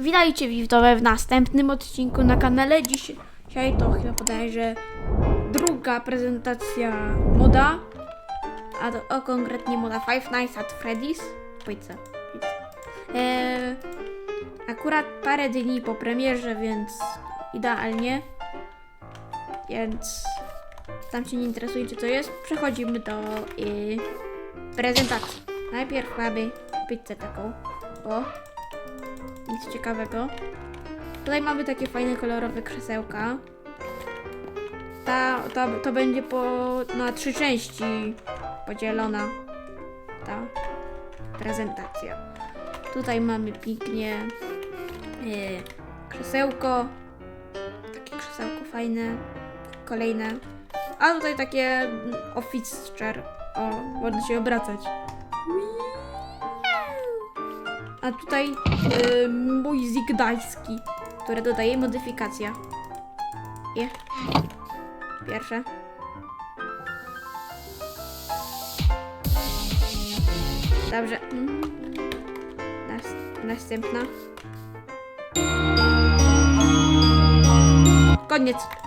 Witajcie widzowie w następnym odcinku na kanale. Dzisiaj, to chyba bodajże druga prezentacja moda. A to o konkretnie moda Five Nights at Freddy's. Pizza. pizza. Eee, akurat parę dni po premierze, więc idealnie. Więc tam się nie interesujcie co jest. Przechodzimy do y, prezentacji. Najpierw mamy pizzę taką. O, nic ciekawego. Tutaj mamy takie fajne kolorowe krzesełka. Ta, ta, to będzie po, na trzy części podzielona ta prezentacja. Tutaj mamy pięknie yy, krzesełko. Takie krzesełko fajne. Kolejne. A tutaj takie office chair. O, można się obracać. Tutaj y, mój Zigdajski, który dodaje modyfikacja. Je. Pierwsze. Dobrze. Nas, następna. Koniec.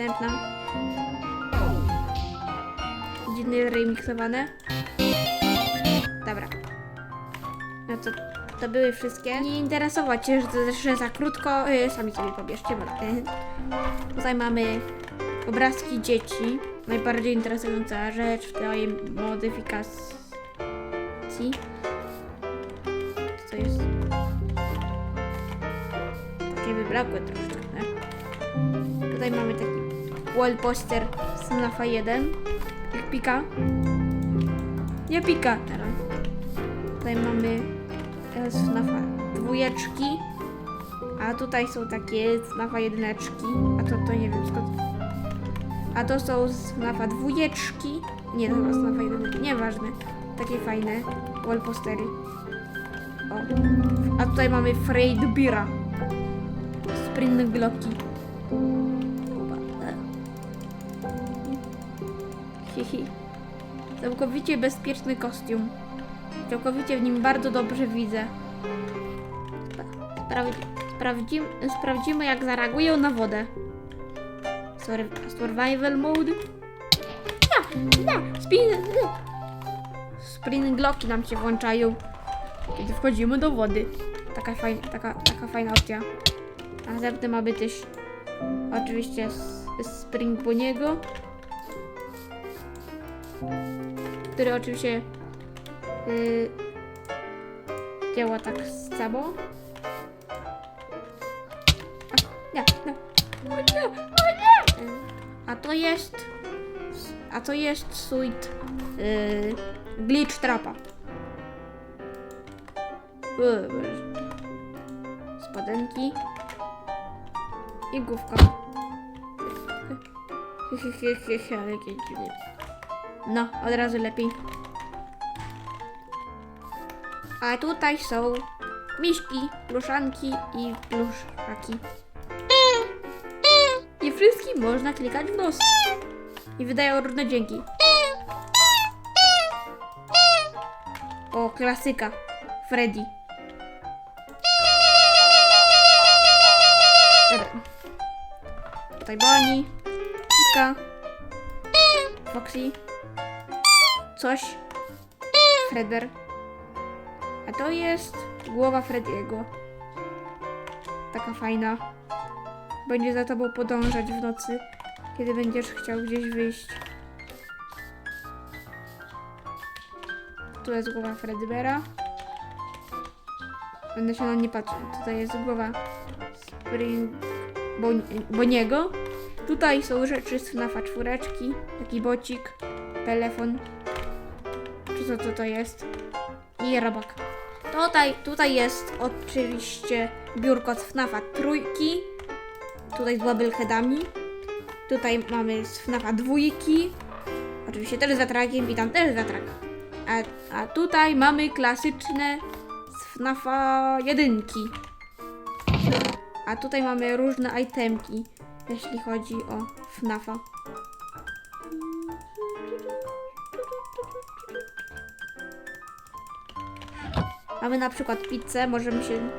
Następna. Dziwnie remiksowane. Dobra. No to, to były wszystkie. Nie interesować się, że, że za krótko. Yy, sami sobie pobierzcie. Bo. Tutaj mamy obrazki dzieci. Najbardziej interesująca rzecz w tej modyfikacji. Co jest? Takie wyblakłe troszeczkę. Tutaj mamy taki wall poster z FNAFa 1. Jak pika. Nie pika teraz. Tutaj mamy z FNAFa dwójeczki. A tutaj są takie z FNAFa jedyneczki. A to, to nie wiem skąd. A to są z FNAFa dwójeczki. Nie, to chyba z FNAFa jedyneczki. Nieważne. Takie fajne wall postery. O. A tutaj mamy Freid Bira. Spring Całkowicie bezpieczny kostium. Całkowicie w nim bardzo dobrze widzę. Sprawdzi, sprawdzimy, jak zareagują na wodę. Sur- Survival mode. Ja, ja, spin, Spring Glocki nam się włączają, kiedy wchodzimy do wody. Taka fajna, taka, taka fajna opcja. Ma być też oczywiście Spring Boniego, który oczywiście y, działa tak samo. A, nie, nie. O nie, o nie! A to jest a to jest suit y, glitch trapa. Y, Spodenki i główka. Ale jakie dziwne. No, od razu lepiej. A tutaj są miśki, pluszanki i pluszaki. I wszystkim można klikać w nos. I wydają różne dźwięki. O, klasyka. Freddy. Tutaj Bonnie. Pika. Foxy. Coś. Fredber. A to jest głowa Frediego. Taka fajna. Będzie za tobą podążać w nocy, kiedy będziesz chciał gdzieś wyjść. Tu jest głowa Fredbera. Będę się na nie patrzył. Tutaj jest głowa Spring Bon- Boniego. Tutaj są rzeczy z FNAFa czwóreczki. Taki bocik, telefon. Co, to jest? I robak. Tutaj, tutaj jest oczywiście biurko z FNAFa trójki. Tutaj z bubbleheadami. Tutaj mamy z FNAFa dwójki. Oczywiście też z wiatrakiem i tam też wiatrak. A, a tutaj mamy klasyczne z FNAFa jedynki. A tutaj mamy różne itemki, jeśli chodzi o FNAFa. Mamy na przykład pizzę, możemy się...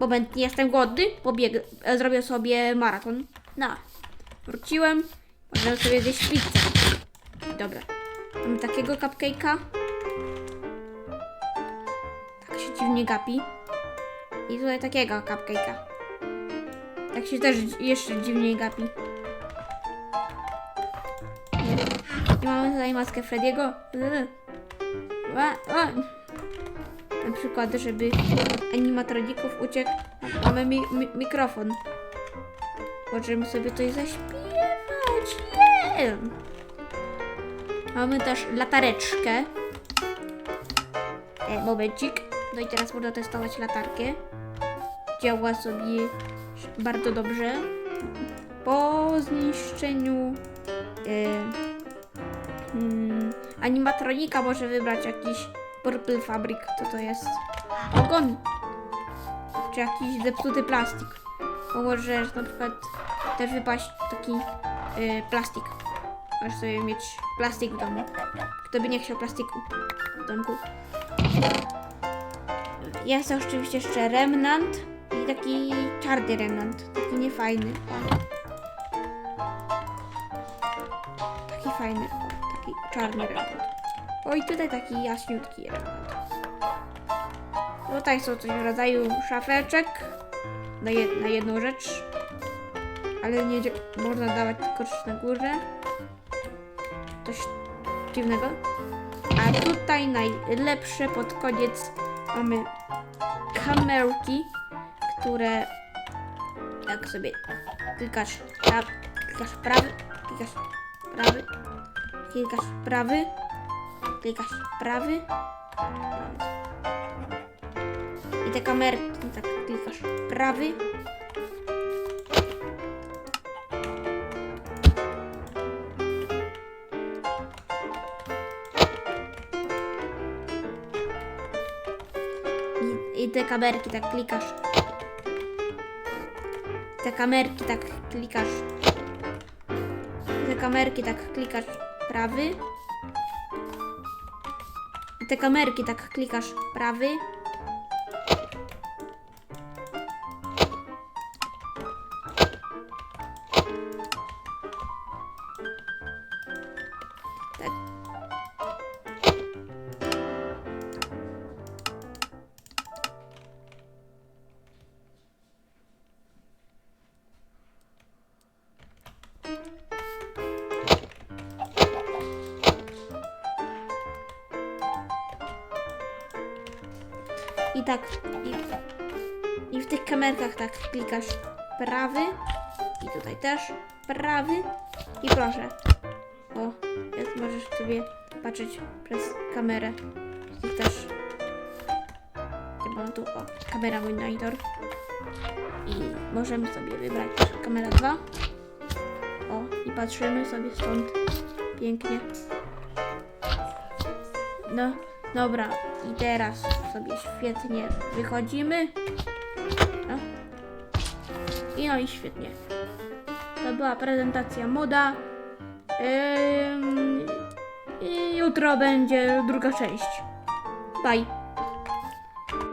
Moment, nie jestem głodny, pobieg... e, zrobię sobie maraton. No, wróciłem, możemy sobie zjeść pizzę. Dobra, mamy takiego cupcake'a. Tak się dziwnie gapi. I tutaj takiego cupcake'a. Tak się też jeszcze dziwniej gapi. I mamy tutaj maskę Frediego. Yy. Ła, ła. Na przykład, żeby animatroników uciekł, mamy mi mi mikrofon. Możemy sobie coś zaśpiewać. Yeah! Mamy też latareczkę. E, momencik. No i teraz można testować latarkę. Działa sobie bardzo dobrze. Po zniszczeniu e, mm, animatronika może wybrać jakiś Purple Fabric, co to jest? Ogon! Czy jakiś zepsuty plastik. Bo może na przykład też wypaść taki y, plastik. Możesz sobie mieć plastik w domu. Kto by nie chciał plastiku w domku. Jest oczywiście jeszcze remnant i taki czarny remnant. Taki niefajny. Taki fajny. Taki czarny remnant. O i tutaj taki jaśniutki remnant. Tutaj są coś w rodzaju szafeczek na, jed na jedną rzecz. Ale nie można dawać tylko na górze. Coś dziwnego. A tutaj najlepsze pod koniec mamy kamerki, które jak sobie klikasz, pra klikasz prawy, klikasz prawy, klikasz prawy, klikasz prawy. I te kamerki, tak klikasz prawy. I, I te kamerki tak klikasz. Te kamerki tak klikasz. Te kamerki tak klikasz prawy. Te kamerki tak klikasz prawy. Tak. I tak, i, i w tych kamerkach tak klikasz prawy i tutaj też prawy i proszę. O, jest, możesz sobie patrzeć przez kamerę. I też. Ja mam tu, o, kamera monitor. I możemy sobie wybrać kamera 2. O, i patrzymy sobie stąd. Pięknie. No, dobra. I teraz sobie świetnie wychodzimy. No. I no i świetnie. To była prezentacja moda. I jutro będzie druga część. Bye.